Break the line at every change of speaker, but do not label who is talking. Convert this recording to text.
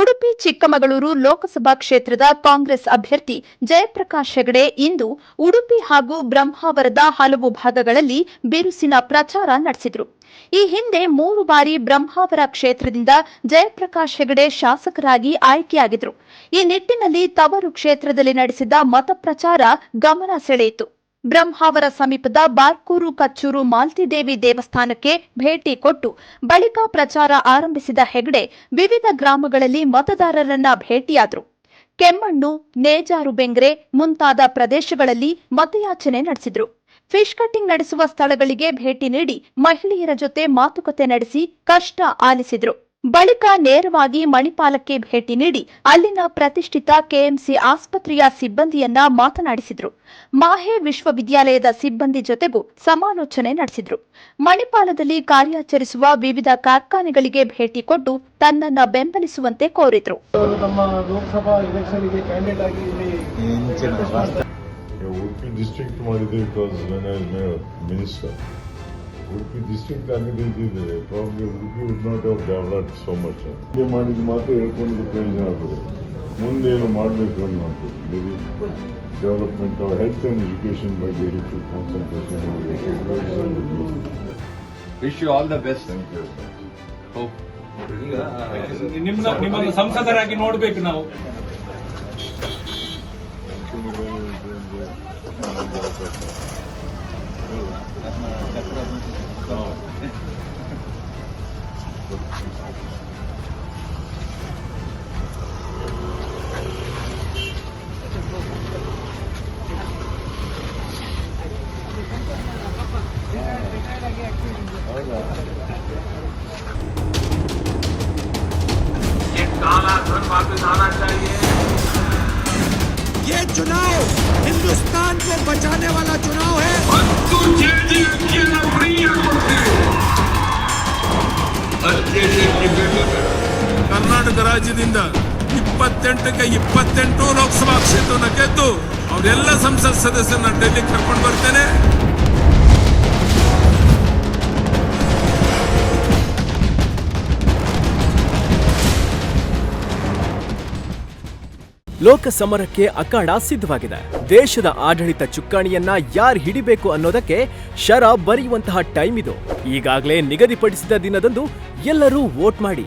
ಉಡುಪಿ ಚಿಕ್ಕಮಗಳೂರು ಲೋಕಸಭಾ ಕ್ಷೇತ್ರದ ಕಾಂಗ್ರೆಸ್ ಅಭ್ಯರ್ಥಿ ಜಯಪ್ರಕಾಶ್ ಹೆಗಡೆ ಇಂದು ಉಡುಪಿ ಹಾಗೂ ಬ್ರಹ್ಮಾವರದ ಹಲವು ಭಾಗಗಳಲ್ಲಿ ಬಿರುಸಿನ ಪ್ರಚಾರ ನಡೆಸಿದರು. ಈ ಹಿಂದೆ ಮೂರು ಬಾರಿ ಬ್ರಹ್ಮಾವರ ಕ್ಷೇತ್ರದಿಂದ ಜಯಪ್ರಕಾಶ್ ಹೆಗಡೆ ಶಾಸಕರಾಗಿ ಆಯ್ಕೆಯಾಗಿದ್ರು. ಈ ನಿಟ್ಟಿನಲ್ಲಿ ತವರು ಕ್ಷೇತ್ರದಲ್ಲಿ ನಡೆಸಿದ ಮತಪ್ರಚಾರ ಗಮನ ಸೆಳೆಯಿತು. ಬ್ರಹ್ಮಾವರ ಸಮೀಪದ ಬಾರ್ಕೂರು ಕಚ್ಚೂರು ಮಾಲ್ತಿದೇವಿ ದೇವಸ್ಥಾನಕ್ಕೆ ಭೇಟಿ ಕೊಟ್ಟು ಬಳಿಕ ಪ್ರಚಾರ ಆರಂಭಿಸಿದ ಹೆಗಡೆ ವಿವಿಧ ಗ್ರಾಮಗಳಲ್ಲಿ ಮತದಾರರನ್ನ ಭೇಟಿಯಾದರು. ಕೆಮ್ಮಣ್ಣು, ನೇಜಾರು ಬೆಂಗ್ರೆ ಮುಂತಾದ ಪ್ರದೇಶಗಳಲ್ಲಿ ಮತಯಾಚನೆ ನಡೆಸಿದ್ರು. ಫಿಶ್ ಕಟ್ಟಿಂಗ್ ನಡೆಸುವ ಸ್ಥಳಗಳಿಗೆ ಭೇಟಿ ನೀಡಿ ಮಹಿಳೆಯರ ಜೊತೆ ಮಾತುಕತೆ ನಡೆಸಿ ಕಷ್ಟ ಆಲಿಸಿದ್ರು. ಬಳಿಕ ನೇರವಾಗಿ ಮಣಿಪಾಲಕ್ಕೆ ಭೇಟಿ ನೀಡಿ ಅಲ್ಲಿನ ಪ್ರತಿಷ್ಠಿತ ಕೆಎಂಸಿ ಆಸ್ಪತ್ರೆಯ ಸಿಬ್ಬಂದಿಯನ್ನ ಮಾತನಾಡಿಸಿದ್ರು. ಮಾಹೆ ವಿಶ್ವವಿದ್ಯಾಲಯದ ಸಿಬ್ಬಂದಿ ಜೊತೆಗೂ ಸಮಾಲೋಚನೆ ನಡೆಸಿದ್ರು. ಮಣಿಪಾಲದಲ್ಲಿ ಕಾರ್ಯಾಚರಿಸುವ ವಿವಿಧ ಕಾರ್ಖಾನೆಗಳಿಗೆ ಭೇಟಿ ಕೊಟ್ಟು ತನ್ನನ್ನ ಬೆಂಬಲಿಸುವಂತೆ ಕೋರಿದ್ರು.
ಅವರು ನಮ್ಮ ಲೋಕಸಭಾ ಎಲೆಕ್ಷನ್ಗೆ ಕ್ಯಾಂಡಿಡೇಟ್ ಆಗಿ ಇಲ್ಲಿ
ಉಡುಪಿ ಡಿಸ್ಟ್ರಿಕ್ಟ್ ಮಾಡಿದೆ ಉಡುಪಿ ಡಿಸ್ಟ್ರಿಕ್ಟ್ ಆಗಿದೆ ಇದ್ದಿದ್ರೆ probably Udupi would not have developed so much ಹೀಗೆ ಮಾಡಿದ ಮಾತ್ರ ಹೇಳ್ಕೊಂಡು ಪ್ರಯೋಜನ ಆಗ್ತದೆ ಮುಂದೆ ಏನು ಮಾಡಬೇಕು ಅನ್ನೋದು. Development of health and education ಬಗ್ಗೆ ಹೆಚ್ಚು ಕಾನ್ಸಂಟ್ರೇಷನ್ ಮಾಡಬೇಕು
wish you all the best
thank you
ನಿಮ್ನ ನಿಮ್ಮನ್ನು ಸಂಸದರಾಗಿ ನೋಡಬೇಕು ನಾವು.
ये चुनाव हिंदुस्तान को बचाने वाला चुनाव है। ರಾಜ್ಯದಿಂದ ಇಪ್ಪತ್ತೆಂಟಕ್ಕೆ ಇಪ್ಪತ್ತೆಂಟು ಲೋಕಸಭಾ ಕ್ಷೇತ್ರವನ್ನು ಗೆದ್ದು ಅವರೆಲ್ಲ ಸಂಸತ್ ಸದಸ್ಯರನ್ನ ಡೆಲ್ಲಿ ಕರ್ಕೊಂಡು ಬರ್ತೇನೆ
ಲೋಕ ಸಮರಕ್ಕೆ ಅಖಾಡ ಸಿದ್ಧವಾಗಿದೆ. ದೇಶದ ಆಡಳಿತ ಚುಕ್ಕಾಣಿಯನ್ನ ಯಾರು ಹಿಡಿಬೇಕು ಅನ್ನೋದಕ್ಕೆ ಶರ ಬರೆಯುವಂತಹ ಟೈಮ್ ಇದು. ಈಗಾಗಲೇ ನಿಗದಿಪಡಿಸಿದ ದಿನದಂದು ಎಲ್ಲರೂ ವೋಟ್ ಮಾಡಿ